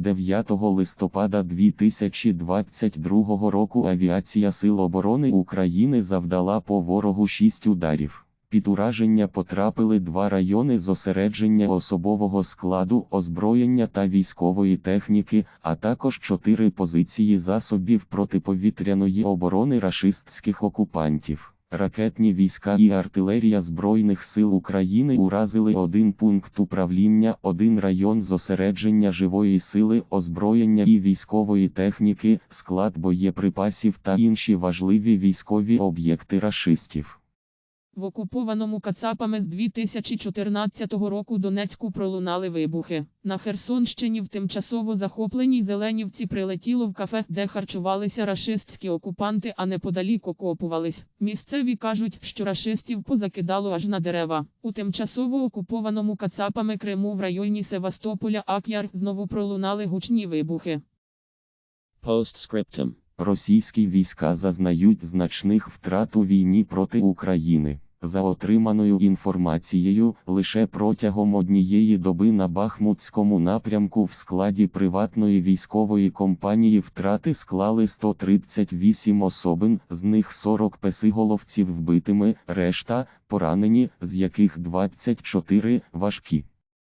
9 листопада 2022 року авіація Сил оборони України завдала по ворогу 6 ударів. Під ураження потрапили два райони зосередження особового складу, озброєння та військової техніки, а також чотири позиції засобів протиповітряної оборони рашистських окупантів. Ракетні війська і артилерія Збройних сил України уразили один пункт управління, один район зосередження живої сили, озброєння і військової техніки, склад боєприпасів та інші важливі військові об'єкти рашистів. В окупованому Кацапами з 2014 року Донецьку пролунали вибухи. На Херсонщині в тимчасово захопленій Зеленівці прилетіло в кафе, де харчувалися рашистські окупанти, а неподалік окопувались. Місцеві кажуть, що рашистів позакидало аж на дерева. У тимчасово окупованому Кацапами Криму в районі Севастополя Ак'яр знову пролунали гучні вибухи. Postscriptum. Російські війська зазнають значних втрат у війні проти України. За отриманою інформацією, лише протягом однієї доби на Бахмутському напрямку в складі приватної військової компанії втрати склали 138 особин, з них 40 песиголовців вбитими, решта поранені, з яких 24 важкі.